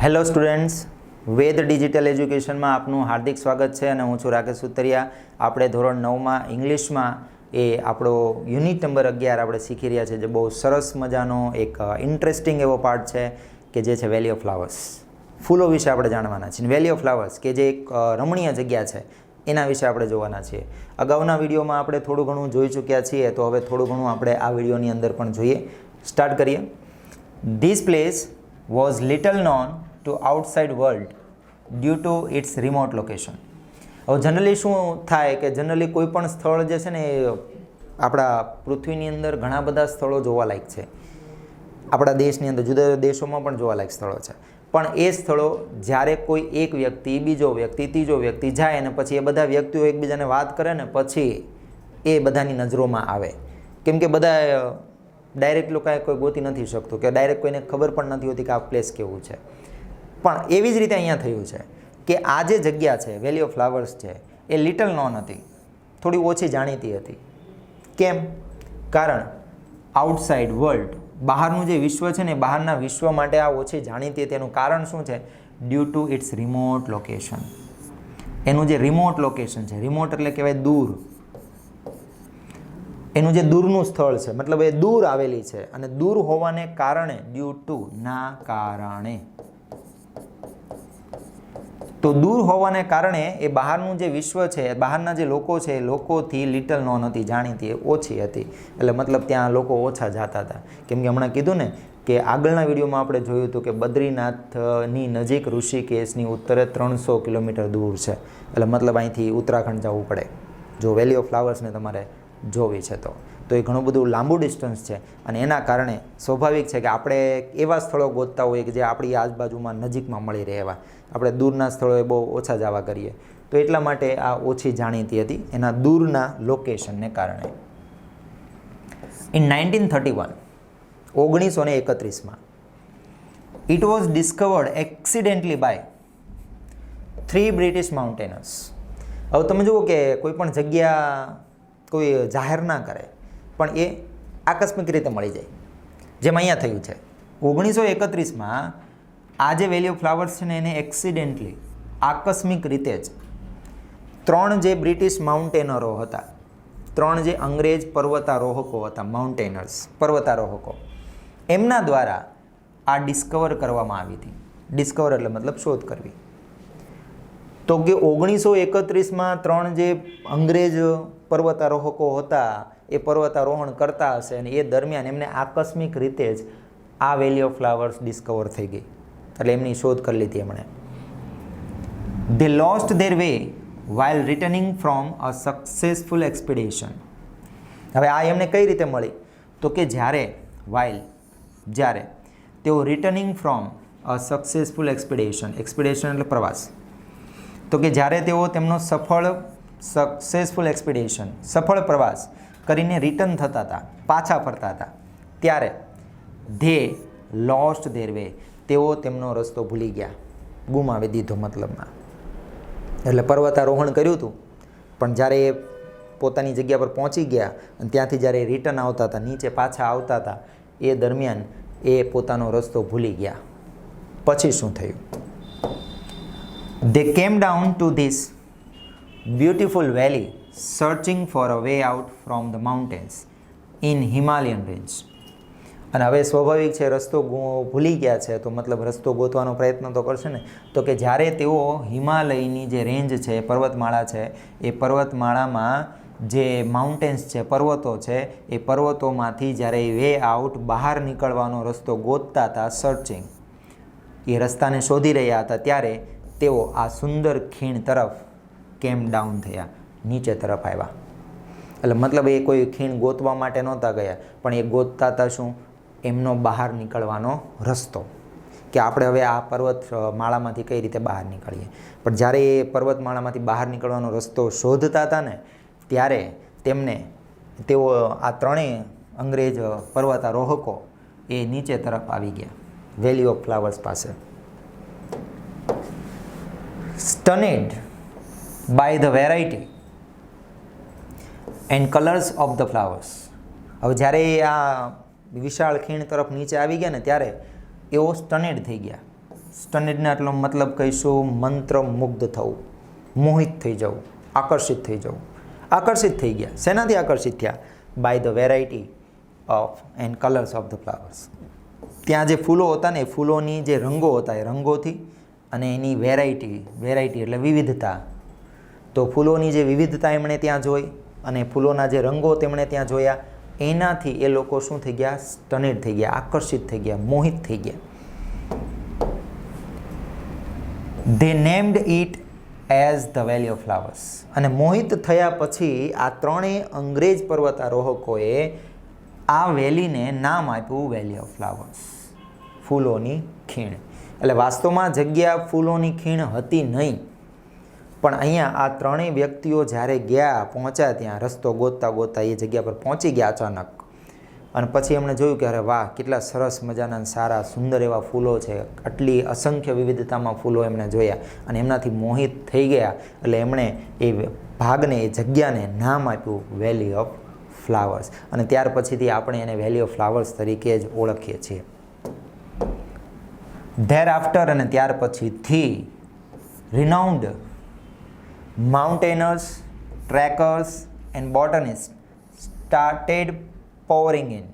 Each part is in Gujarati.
હેલો સ્ટુડન્ટ્સ, વેદ ડિજિટલ એજ્યુકેશનમાં આપનું હાર્દિક સ્વાગત છે અને હું છું રાકેશ સુતરિયા. આપણે ધોરણ નવમાં ઇંગ્લિશમાં એ આપણો યુનિટ નંબર અગિયાર આપણે શીખી રહ્યા છે જે બહુ સરસ મજાનો એક ઇન્ટરેસ્ટિંગ એવો પાર્ટ છે કે જે છે વેલી ઓફ ફ્લાવર્સ ફૂલો વિશે આપણે જાણવાના છીએ. વેલી ઓફ ફ્લાવર્સ કે જે એક રમણીય જગ્યા છે, એના વિશે આપણે જોવાના છીએ. અગાઉના વિડીયોમાં આપણે થોડું ઘણું જોઈ ચૂક્યા છીએ, તો હવે થોડું ઘણું આપણે આ વિડીયોની અંદર પણ જોઈએ. સ્ટાર્ટ કરીએ. This place was little known to outside world due to its remote location. હવે જનરલી શું થાય કે જનરલી કોઈ પણ સ્થળ જે છે ને એ આપણા પૃથ્વીની અંદર ઘણા બધા સ્થળો જોવાલાયક છે. આપણા દેશની અંદર જુદા જુદા દેશોમાં પણ જોવાલાયક સ્થળો છે. પણ એ સ્થળો જ્યારે કોઈ એક વ્યક્તિ, બીજો વ્યક્તિ, ત્રીજો વ્યક્તિ જાય અને પછી એ બધા વ્યક્તિઓ એકબીજાને વાત કરે ને પછી એ બધાની નજરોમાં આવે. કેમ કે બધા ડાયરેક્ટ લોકોએ કોઈ ગોતી નથી શકતું કે ડાયરેક્ટ કોઈને ખબર પણ નથી હોતી કે આ પ્લેસ કેવું છે. પણ એવી જ રીતે અહીંયા થયું છે કે આ જે જગ્યા છે વેલી ઓફ ફ્લાવર્સ છે, એ લિટલ નોન હતી. થોડી ઓછી જાણીતી હતી. કેમ? કારણ આઉટસાઇડ વર્લ્ડ બહારનું જે વિશ્વ છે ને બહારના વિશ્વ માટે આ ઓછી જાણીતી હતી. એનું કારણ શું છે? Due to its remote location એનું જે રિમોટ લોકેશન છે રિમોટ એટલે કહેવાય દૂર. એનું જે દૂરનું સ્થળ છે, મતલબ એ દૂર આવેલી છે અને દૂર હોવાને કારણે ડ્યુ ટુ ના કારણે. તો દૂર હોવાને કારણે એ બહારનું જે વિશ્વ છે, બહારના જે લોકો છે, એ લોકોથી લિટલ નોન હતી, જાણીતી, એ ઓછી હતી. એટલે મતલબ ત્યાં લોકો ઓછા જતા હતા. કેમ કે હમણાં કીધું ને કે આગળના વિડીયોમાં આપણે જોયું હતું કે બદ્રીનાથની નજીક ઋષિકેશની ઉત્તરે ત્રણસો કિલોમીટર દૂર છે. એટલે મતલબ અહીંથી ઉત્તરાખંડ જવું પડે. જો વેલી ઓફ ફ્લાવર્સને તમારે જોવી છે તો. તો એ ઘણું બધું લાંબુ ડિસ્ટન્સ છે અને એના કારણે સ્વાભાવિક છે કે આપણે એવા સ્થળો ગોતતા હોઈએ કે જે આપણી આજુબાજુમાં નજીકમાં મળી રહે એવા આપણે દૂરના સ્થળોએ બહુ ઓછા જવા કરીએ. તો એટલા માટે આ ઓછી જાણીતી હતી એના દૂરના લોકેશનને કારણે. ઇન નાઇન્ટીન થર્ટી વન ઓગણીસો ને એકત્રીસમાં it was discovered accidentally by three British mountaineers હવે તમે જુઓ કે કોઈ પણ જગ્યા કોઈ જાહેર ના કરે, પણ એ આકસ્મિક રીતે મળી જાય. જેમ અહીંયા થયું છે. ઓગણીસો એકત્રીસમાં આ જે વેલી ફ્લાવર્સ છે ને એને એક્સિડેન્ટલી આકસ્મિક રીતે જ. ત્રણ જે બ્રિટિશ માઉન્ટેનરો હતા, ત્રણ જે અંગ્રેજ પર્વતારોહકો હતા માઉન્ટેનર્સ પર્વતારોહકો, એમના દ્વારા આ ડિસ્કવર કરવામાં આવી હતી. ડિસ્કવર એટલે મતલબ શોધ કરવી. તો કે ઓગણીસો એકત્રીસમાં ત્રણ જે અંગ્રેજ પર્વતારોહકો હતા, એ પર્વતારોહણ કરતા હશે અને એ દરમિયાન એમને આકસ્મિક રીતે જ આ વેલી ઓફ ફ્લાવર્સ ડિસ્કવર થઈ ગઈ. એટલે એમની શોધ કરી લીધી એમણે. They lost their way while returning from a successful expedition હવે આ એમને કઈ રીતે મળી? તો કે જ્યારે વાઇલ જ્યારે તેઓ returning from a successful expedition expedition એટલે પ્રવાસ. તો કે જ્યારે તેઓ તેમનો સફળ સક્સેસફુલ એક્સપિડિશન સફળ પ્રવાસ કરીને રિટર્ન થતા હતા, પાછા ફરતા હતા, ત્યારે ધે લોસ્ટ ધેર વે તેઓ તેમનો રસ્તો ભૂલી ગયા. ગુમાવી દીધો મતલબમાં. એટલે પર્વતારોહણ કર્યું હતું. પણ જ્યારે એ પોતાની જગ્યા પર પહોંચી ગયા અને ત્યાંથી જ્યારે રિટર્ન આવતા હતા, નીચે પાછા આવતા હતા, એ દરમિયાન એ પોતાનો રસ્તો ભૂલી ગયા. પછી શું થયું? They came down to this beautiful valley searching for a way out from the mountains in Himalayan range અને હવે સ્વાભાવિક છે, રસ્તો ભૂલી ગયા છે, તો મતલબ રસ્તો ગોતવાનો પ્રયત્ન તો કરશે ને. તો કે જ્યારે તેઓ હિમાલયની જે રેન્જ છે, પર્વતમાળા છે, એ પર્વતમાળામાં જે માઉન્ટેન્સ છે, પર્વતો છે, એ પર્વતોમાંથી જ્યારે વે આઉટ બહાર નીકળવાનો રસ્તો ગોતતા હતા સર્ચિંગ એ રસ્તાને શોધી રહ્યા હતા, ત્યારે તેઓ આ સુંદર ખીણ તરફ કેમ ડાઉન થયા, નીચે તરફ આવ્યા. એટલે મતલબ એ કોઈ ખીણ ગોતવા માટે નહોતા ગયા, પણ એ ગોતતા હતા શું? એમનો બહાર નીકળવાનો રસ્તો કે આપણે હવે આ પર્વત માળામાંથી કઈ રીતે બહાર નીકળીએ. પણ જ્યારે એ પર્વતમાળામાંથી બહાર નીકળવાનો રસ્તો શોધતા હતા ને, ત્યારે તેમને તેઓ આ ત્રણેય અંગ્રેજ પર્વતારોહકો એ નીચે તરફ આવી ગયા વેલી ઓફ ફ્લાવર્સ પાસે. Stunned by the variety and colours of the flowers હવે જ્યારે આ વિશાળ ખીણ તરફ નીચે આવી ગયા ને ત્યારે એઓ સ્ટનેડ થઈ ગયા. સ્ટનેડના એટલો મતલબ કહીશું મંત્રમુગ્ધ થવું, મોહિત થઈ જવું, આકર્ષિત થઈ જવું. આકર્ષિત થઈ ગયા. શેનાથી આકર્ષિત થયા? By the variety of and colours of the flowers ત્યાં જે ફૂલો હતા ને એ ફૂલોની જે રંગો હતા એ રંગોથી અને એની વેરાયટી વેરાયટી એટલે વિવિધતા. તો ફૂલોની જે વિવિધતા એમણે ત્યાં જોઈ અને ફૂલોના જે રંગો તેમણે ત્યાં જોયા એનાથી એ લોકો શું થઈ ગયા? સ્ટનેડ થઈ ગયા, આકર્ષિત થઈ ગયા, મોહિત થઈ ગયા. They named it as the valley of flowers અને મોહિત થયા પછી આ ત્રણેય અંગ્રેજ પર્વતારોહકોએ આ વેલીને નામ આપ્યું વેલી ઓફ ફ્લાવર્સ ફૂલોની ખીણ. એટલે વાસ્તવમાં જગ્યા ફૂલોની ખીણ હતી નહીં. પણ અહીંયા આ ત્રણેય વ્યક્તિઓ જ્યારે ગયા, પહોંચ્યા ત્યાં, રસ્તો ગોતતા ગોતતા એ જગ્યા પર પહોંચી ગયા અચાનક. અને પછી એમણે જોયું કે અરે વાહ, કેટલા સરસ મજાના સારા, સુંદર એવા ફૂલો છે. આટલી અસંખ્ય વિવિધતામાં ફૂલો એમણે જોયા અને એમનાથી મોહિત થઈ ગયા. એટલે એમણે એ ભાગને, એ જગ્યાને નામ આપ્યું વેલી ઓફ ફ્લાવર્સ અને ત્યાર પછીથી આપણે એને વેલી ઓફ ફ્લાવર્સ તરીકે જ ઓળખીએ છીએ. ધેર આફ્ટર અને ત્યાર પછીથી renowned mountaineers trekkers and botanist started pouring in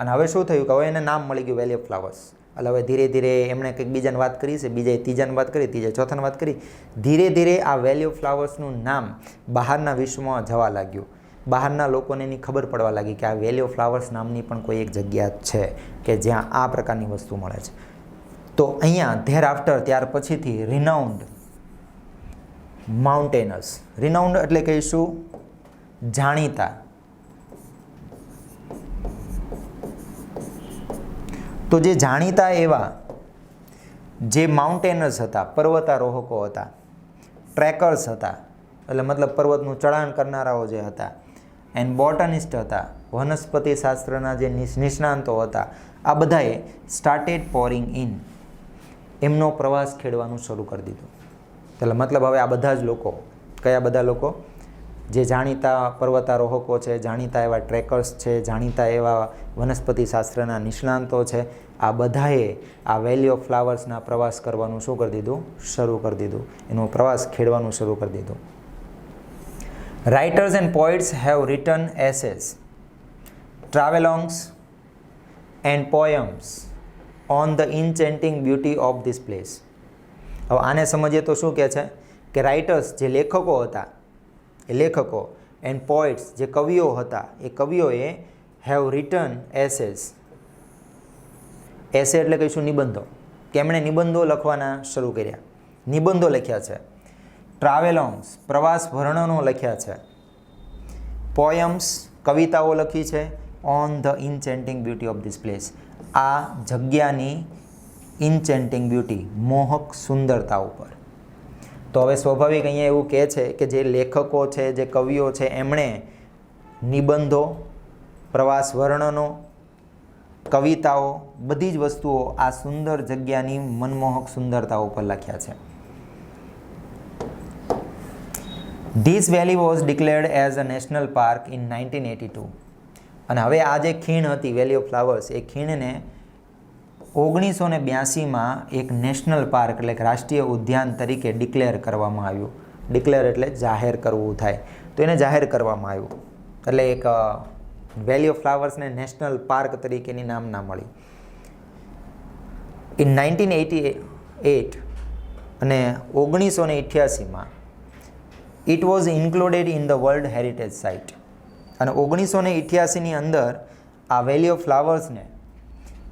અને હવે શું થયું કે હવે એને નામ મળી ગયું વેલી ઓફ ફ્લાવર્સ એટલે હવે ધીરે ધીરે એમણે કંઈક બીજાને વાત કરી છે, બીજાએ ત્રીજાની વાત કરી, ત્રીજાએ ચોથાની વાત કરી. ધીરે ધીરે આ વેલી ઓફ ફ્લાવર્સનું નામ બહારના વિશ્વમાં જવા લાગ્યું. બહારના લોકોને એની ખબર પડવા લાગી કે આ વેલી ઓફ ફ્લાવર્સ નામની પણ કોઈ એક જગ્યા છે કે જ્યાં આ પ્રકારની વસ્તુ મળે છે. તો અહીંયા ધેર આફ્ટર ત્યાર પછીથી રિનાઉન્ડ માઉન્ટેનર્સ રિનાઉન્ડ એટલે કહીશું જાણીતા. તો જે જાણીતા એવા, જે માઉન્ટેનર્સ હતા, પર્વતારોહકો હતા ટ્રેકર્સ હતા, એટલે મતલબ પર્વતનું ચઢાણ કરનારાઓ જે હતા એન્ડ બોટનિસ્ટ હતા, વનસ્પતિ શાસ્ત્રના જે નિષ્- નિષ્ણાંતો હતા, આ બધાએ સ્ટાર્ટેડ પોરિંગ ઇન એમનો પ્રવાસ ખેડવાનું શરૂ કરી દીધું. એટલે મતલબ હવે આ બધા જ લોકો, કયા બધા લોકો? જે જાણીતા પર્વતારોહકો છે, જાણીતા એવા ટ્રેકર્સ છે, જાણીતા એવા વનસ્પતિ શાસ્ત્રના નિષ્ણાંતો છે, આ બધાએ આ વેલી ઓફ ફ્લાવર્સના પ્રવાસ કરવાનું શું કરી દીધું? શરૂ કરી દીધું. એનો પ્રવાસ ખેડવાનું શરૂ કરી દીધું. Writers and poets have written essays travelogues and poems on the enchanting beauty of this place હવે આને સમજીએ તો શું કહે છે? કે રાઇટર્સ જે લેખકો હતા, એ લેખકો એન્ડ પોઇટ્સ જે કવિઓ હતા, એ કવિઓએ હેવ રિટન એસેસ એસે એટલે કહીશું નિબંધો. તેમણે નિબંધો લખવાના શરૂ કર્યા. નિબંધો લખ્યા છે. ટ્રાવેલોંગ્સ પ્રવાસ વર્ણનો લખ્યા છે. પોયમ્સ કવિતાઓ લખી છે. On the enchanting beauty of this place આ જગ્યાની ઇન્ચેન્ટિંગ બ્યુટી, મોહક સુંદરતા ઉપર. તો હવે સ્વાભાવિક અહીંયા એવું કહે છે કે જે લેખકો છે, જે કવિઓ છે, એમણે નિબંધો, પ્રવાસ વર્ણનો, કવિતાઓ, બધી જ વસ્તુઓ આ સુંદર જગ્યાની મનમોહક સુંદરતા ઉપર લખ્યા છે. This valley was declared as a national park in nineteen eighty two અને હવે આ જે ખીણ હતી વેલી ઓફ ફ્લાવર્સ એ ખીણને ઓગણીસો ને બ્યાસીમાં એક નેશનલ પાર્ક એટલે કે રાષ્ટ્રીય ઉદ્યાન તરીકે ડિક્લેર કરવામાં આવ્યું. ડિક્લેર એટલે જાહેર કરવું થાય. તો એને જાહેર કરવામાં આવ્યું. એટલે એક વેલી ઓફ ફ્લાવર્સને નેશનલ પાર્ક તરીકેની નામના મળી. ઇન નાઇન્ટીન એટી એટ અને ઓગણીસો ને અઠ્યાસીમાં it was included in the world heritage site અને ઓગણીસો ને અઠ્યાસીની અંદર આ વેલી ઓફ ફ્લાવર્સને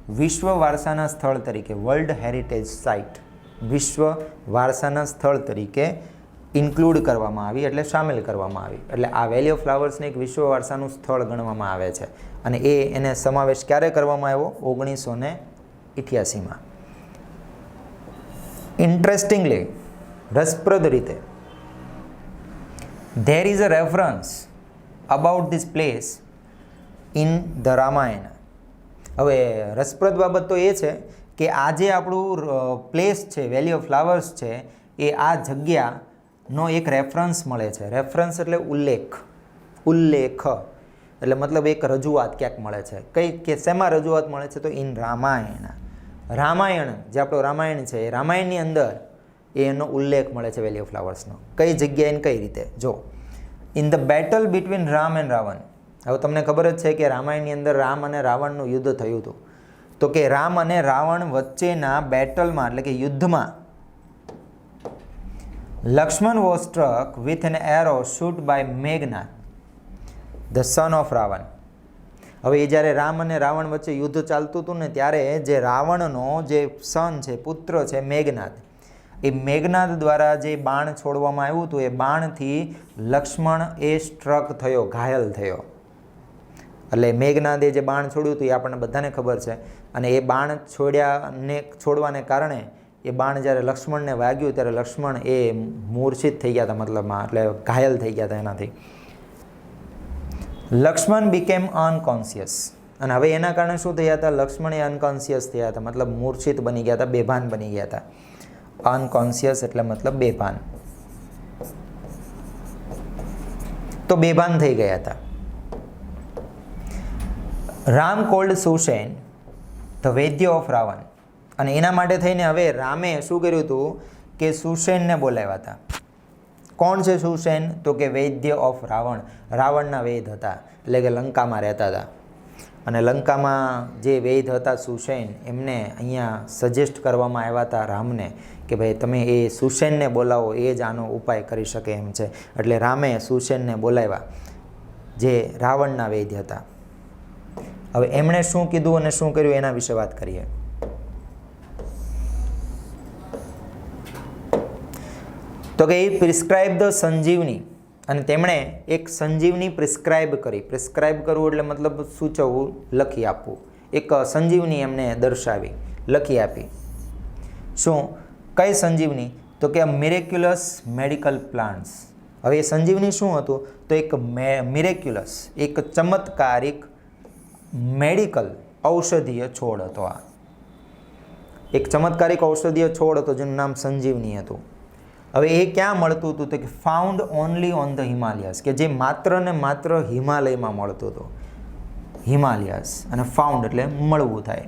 વિશ્વ વારસાના સ્થળ તરીકે વર્લ્ડ હેરિટેજ સાઇટ વિશ્વ વારસાના સ્થળ તરીકે ઇન્ક્લુડ કરવામાં આવી, એટલે સામેલ કરવામાં આવી. એટલે આ વેલી ઓફ ફ્લાવર્સને એક વિશ્વ વારસાનું સ્થળ ગણવામાં આવે છે. અને એ એને સમાવેશ ક્યારે કરવામાં આવ્યો? ઓગણીસો ને ઇઠ્યાસીમાં. ઇન્ટરેસ્ટિંગલી રસપ્રદ રીતે there is a reference about this place in the Ramayana હવે રસપ્રદ બાબત તો એ છે કે આ જે આપણું પ્લેસ છે વેલી ઓફ ફ્લાવર્સ છે, એ આ જગ્યાનો એક રેફરન્સ મળે છે. રેફરન્સ એટલે ઉલ્લેખ. ઉલ્લેખ. એટલે મતલબ એક રજૂઆત ક્યાંક મળે છે. કઈ કે શેમાં રજૂઆત મળે છે તો ઇન રામાયણ. રામાયણ, જે આપણો રામાયણ છે, એ રામાયણની અંદર એનો ઉલ્લેખ મળે છે વેલી ઓફ ફ્લાવર્સનો કઈ જગ્યાએ કઈ રીતે? જો in the battle between Ram and Ravan હવે તમને ખબર જ છે કે રામાયણની અંદર રામ અને રાવણનું યુદ્ધ થયું હતું. તો કે રામ અને રાવણ વચ્ચેના બેટલમાં એટલે કે યુદ્ધમાં, Lakshman was struck with an arrow shoot by Meghnath the son of Ravan હવે એ જ્યારે રામ અને રાવણ વચ્ચે યુદ્ધ ચાલતું હતું ને ત્યારે જે રાવણનો જે સન છે, પુત્ર છે મેઘનાથ એ મેઘનાથ દ્વારા જે બાણ છોડવામાં આવ્યું હતું, એ બાણથી લક્ષ્મણ એ સ્ટ્રક થયો, ઘાયલ થયો. એટલે મેઘનાદે જે બાણ છોડ્યું હતું એ આપણને બધાને ખબર છે. અને એ બાણ છોડ્યાને છોડવાને કારણે એ બાણ જ્યારે લક્ષ્મણને વાગ્યું ત્યારે લક્ષ્મણ એ મૂર્છિત થઈ ગયા હતા મતલબમાં, એટલે ઘાયલ થઈ ગયા હતા એનાથી. લક્ષ્મણ બીકેમ અનકોન્શિયસ અને હવે એના કારણે શું થયા હતા? લક્ષ્મણ એ અનકોન્શિયસ થયા હતા. મતલબ મૂર્છિત બની ગયા હતા, બેભાન બની ગયા હતા. અનકોન્શિયસ એટલે મતલબ બેભાન. તો બેભાન થઈ ગયા હતા. Ram called Sushen, the vaidya of Ravan. અને એના માટે થઈને હવે રામે શું કર્યું હતું કે સુસેનને બોલાવ્યા હતા. કોણ છે સુસેન? તો કે વૈદ્ય ઓફ રાવણ. રાવણના વૈદ હતા. એટલે કે લંકામાં રહેતા હતા. અને લંકામાં જે વૈદ હતા સુસેન, એમને અહીંયા સજેસ્ટ કરવામાં આવ્યા હતા રામને કે ભાઈ તમે એ સુસેનને બોલાવો, એ જ આનો ઉપાય કરી શકે એમ છે. એટલે રામે સુસેનને બોલાવ્યા, જે રાવણના વૈદ્ય હતા. હવે એમણે શું કીધું અને શું કર્યું એના વિશે વાત કરીએ. તો કે એ પ્રિસ્ક્રાઇબ ધ સંજીવની અને તેમણે એક સંજીવની પ્રિસ્ક્રાઇબ કરી. પ્રિસ્ક્રાઇબ કરવું એટલે મતલબ સૂચવવું, લખી આપવું. એક સંજીવની એમને દર્શાવી, લખી આપી. શું? કઈ સંજીવની? તો કે મિરેક્યુલસ મેડિકલ પ્લાન્ટ્સ હવે એ સંજીવની શું હતું? તો એક મિરેક્યુલસ એક ચમત્કારિક મેડિકલ ઔષધીય છોડ હતો આ. એક ચમત્કારિક ઔષધીય છોડ હતો જેનું નામ સંજીવની હતું. હવે એ ક્યાં મળતું હતું તો કે found only on the Himalayas કે જે માત્ર ને માત્ર હિમાલયમાં મળતું હતું. હિમાલયસ અને ફાઉન્ડ એટલે મળવું થાય.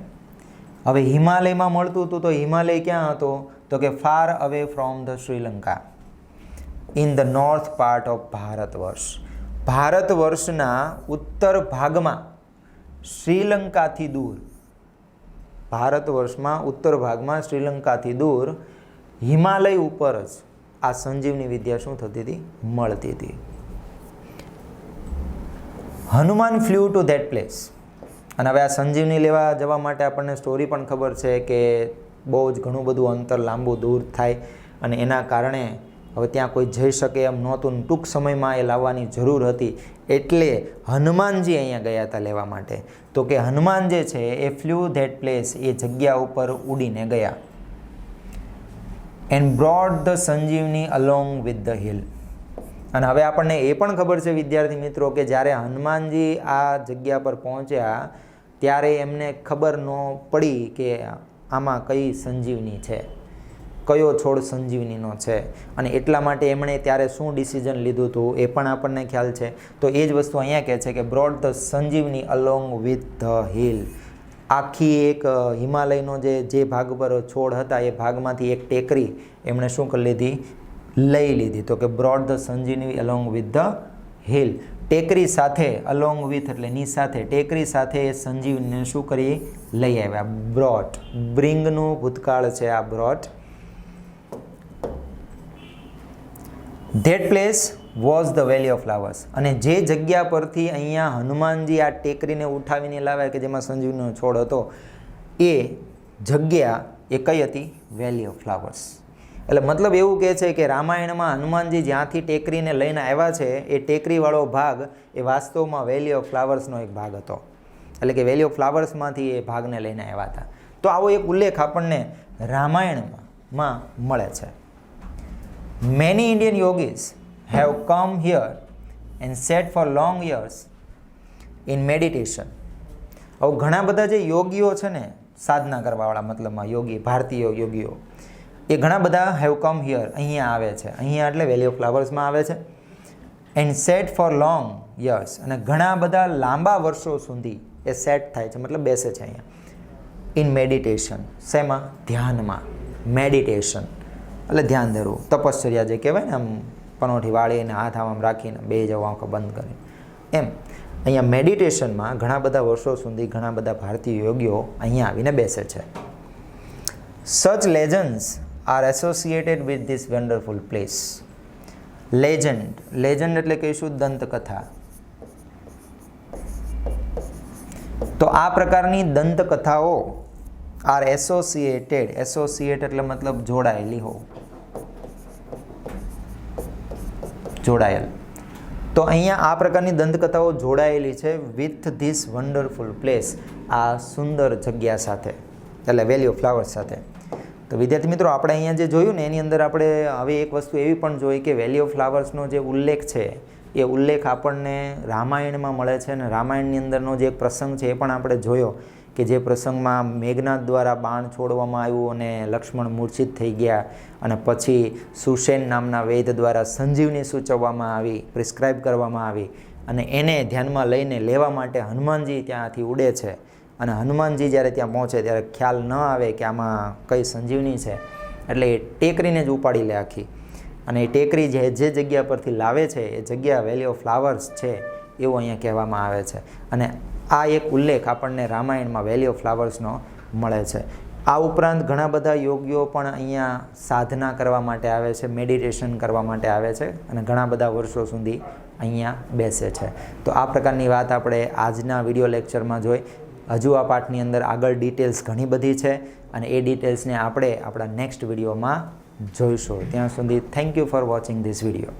હવે હિમાલયમાં મળતું હતું તો હિમાલય ક્યાં હતો? તો કે far away from the Sri Lanka in the north part of Bharat Varsh Bharat વર્ષના ઉત્તર ભાગમાં શ્રીલંકાથી દૂર. ભારત વર્ષમાં ઉત્તર ભાગમાં શ્રીલંકાથી દૂર. હિમાલય ઉપર જ આ સંજીવની વિદ્યા શું થતી હતી? મળતી હતી. Hanuman flew to that place અને હવે આ સંજીવની લેવા જવા માટે આપણને સ્ટોરી પણ ખબર છે કે બહુ જ ઘણું બધું અંતર લાંબુ દૂર થાય અને એના કારણે હવે ત્યાં કોઈ જઈ શકે એમ નહોતું ટૂંક સમયમાં એ લાવવાની જરૂર હતી. એટલે હનુમાનજી અહીંયા ગયા હતા લેવા માટે. તો કે હનુમાન જે છે એ ફ્લ્યુ ધેટ પ્લેસ એ જગ્યા ઉપર ઉડીને ગયા. And brought the Sanjeevani along with the hill અને હવે આપણને એ પણ ખબર છે વિદ્યાર્થી મિત્રો કે જ્યારે હનુમાનજી આ જગ્યા પર પહોંચ્યા, ત્યારે એમને ખબર ન પડી કે આમાં કઈ સંજીવની છે. કયો છોડ સંજીવનીનો છે? અને એટલા માટે એમણે ત્યારે શું ડિસિઝન લીધું હતું એ પણ આપણને ખ્યાલ છે. તો એ જ વસ્તુ અહીંયા કહે છે કે brought the Sanjeevani along with the hill આખી એક હિમાલયનો જે જે ભાગ પર છોડ હતા એ ભાગમાંથી એક ટેકરી એમણે શું કરી લીધી? લઈ લીધી. તો કે brought the Sanjeevani along with the hill ટેકરી સાથે અલોંગ વિથ એટલે ની સાથે, ટેકરી સાથે એ સંજીવને શું કરી? લઈ આવ્યા. બ્રોટ. બ્રિંગનું ભૂતકાળ છે આ brought. That place was the valley of flowers અને જે જગ્યા પરથી અહીંયા હનુમાનજી આ ટેકરીને ઉઠાવીને લાવ્યા કે જેમાં સંજીવનો છોડ હતો, એ જગ્યા એ કઈ હતી? વેલી ઓફ ફ્લાવર્સ એટલે મતલબ એવું કહે છે કે રામાયણમાં હનુમાનજી જ્યાંથી ટેકરીને લઈને આવ્યા છે, એ ટેકરીવાળો ભાગ એ વાસ્તવમાં વેલી ઓફ ફ્લાવર્સનો એક ભાગ હતો. એટલે કે વેલી ઓફ ફ્લાવર્સમાંથી એ ભાગને લઈને આવ્યા હતા. તો આવો એક ઉલ્લેખ આપણને રામાયણમાં મળે છે. Many Indian yogis have come here and sat for long years in meditation. હવે ઘણા બધા જે યોગીઓ છે ને, સાધના કરવાવાળા મતલબમાં યોગી, ભારતીય યોગીઓ, એ ઘણા બધા હેવ કમ હિયર અહીંયા આવે છે. અહીંયા એટલે વેલી ઓફ ફ્લાવર્સમાં આવે છે. And set for long years અને ઘણા બધા લાંબા વર્ષો સુધી એ સેટ થાય છે, મતલબ બેસે છે અહીંયા. ઇન મેડિટેશન શેમાં? ધ્યાનમાં. મેડિટેશન એટલે ધ્યાન ધરવું. તપશ્ચર્યા જે કહેવાય ને આમ પનોઠી વાળીને હાથ આમ આમ રાખીને બે જવું આંખો બંધ કરી એમ, અહીંયા મેડિટેશનમાં ઘણા બધા વર્ષો સુધી ઘણા બધા ભારતીય યોગીઓ અહીંયા આવીને બેસે છે. Such legends are associated with this wonderful place legend legend એટલે કહીશું દંતકથા તો આ પ્રકારની દંતકથાઓ આર એસોસિએટેડ એસોસિએટ એટલે મતલબ જોડાયેલી હો જોડાયેલ. તો અહીંયા આ પ્રકારની દંતકથાઓ જોડાયેલી છે વિથ ધીસ વન્ડરફુલ પ્લેસ આ સુંદર જગ્યા સાથે, એટલે વેલી ફ્લાવર્સ સાથે. તો વિદ્યાર્થી મિત્રો, આપણે અહીંયા જે જોયું ને, એની અંદર આપણે હવે એક વસ્તુ એવી પણ જોઈ કે વેલી ફ્લાવર્સનો જે ઉલ્લેખ છે, એ ઉલ્લેખ આપણને રામાયણમાં મળે છે અને રામાયણની અંદરનો જે એક પ્રસંગ છે, એ પણ આપણે જોયો. કે જે પ્રસંગમાં મેઘનાથ દ્વારા બાણ છોડવામાં આવ્યું અને લક્ષ્મણ મૂર્છિત થઈ ગયા અને પછી સુસેન નામના વૈદ દ્વારા સંજીવની સૂચવવામાં આવી પ્રિસ્ક્રાઇબ કરવામાં આવી અને એને ધ્યાનમાં લઈને લેવા માટે હનુમાનજી ત્યાંથી ઉડે છે. અને હનુમાનજી જ્યારે ત્યાં પહોંચે ત્યારે ખ્યાલ ન આવે કે આમાં કઈ સંજીવની છે. એટલે એ ટેકરીને જ ઉપાડી લે આખી. અને એ ટેકરી જે જે જગ્યા પરથી લાવે છે, એ જગ્યા વેલી ઓફ ફ્લાવર્સ છે, એવું અહીંયા કહેવામાં આવે છે. અને આ એક ઉલ્લેખ આપણને રામાયણમાં વેલી ઓફ ફ્લાવર્સનો મળે છે. આ ઉપરાંત ઘણા બધા યોગીઓ પણ અહીંયા સાધના કરવા માટે આવે છે મેડિટેશન કરવા માટે આવે છે અને ઘણા બધા વર્ષો સુધી અહીંયા બેસે છે. તો આ પ્રકારની વાત આપણે આજના વીડિયો લેક્ચરમાં જોઈ. હજુ આ પાઠની અંદર આગળ ડિટેલ્સ ઘણી બધી છે અને એ ડિટેલ્સને આપણે આપણા નેક્સ્ટ વિડીયોમાં જોઈશું. ત્યાં સુધી thank you for watching this video